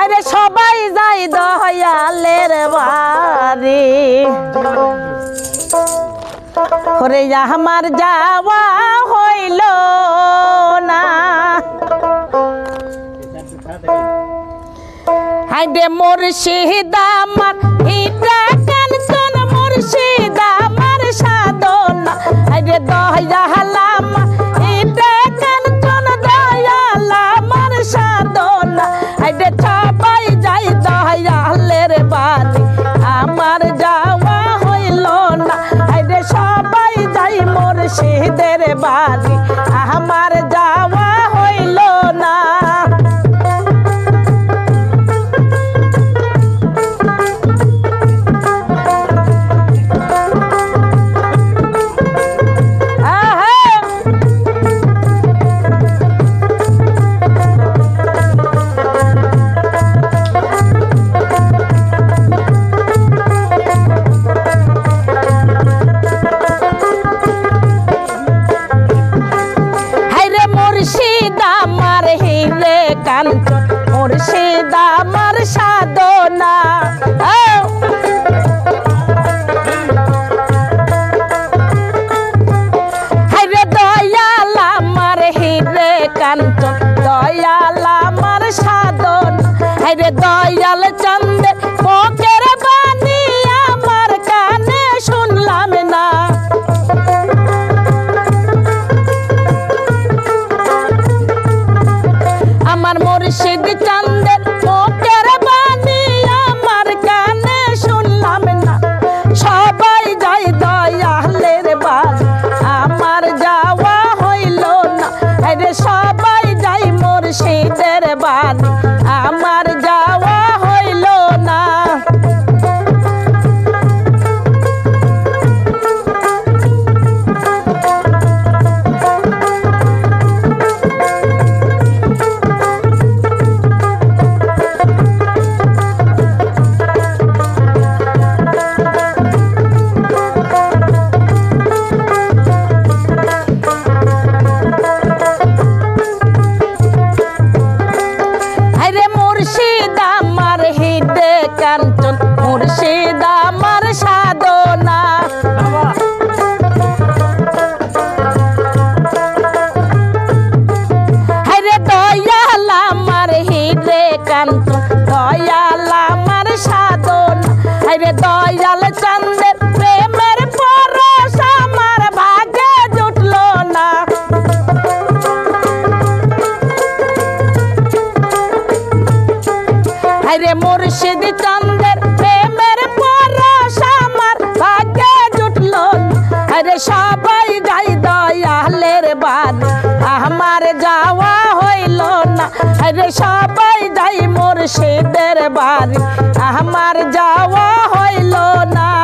আরে সবাই যাই দয়ালের বাড়ি। ওরে আমার যাওয়া হইল না। হাইডে মুর্শিদ আমার, ইটা কানসন মুর্শিদ আমার সাধনা। হাইডে দয়াল কান ওর সে দামার সাধনা। হ্যাঁ। দয়াল আমার হিরে কাঞ্চন দয়াল দয়াল derrubada. বাদ। আমার যাওয়া হইল না। আরে সবাই যাই মোর সেদের বাড়ি। আমার যাওয়া হইল না।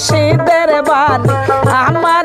মুর্শিদের বাড়ি আমার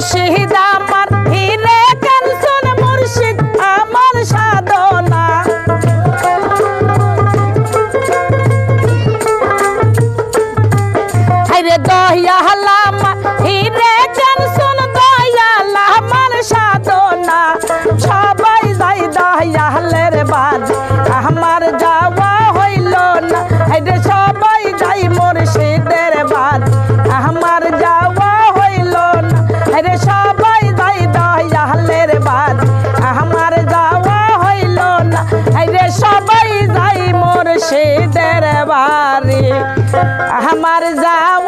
মুর্শিদ আমার আমার যাও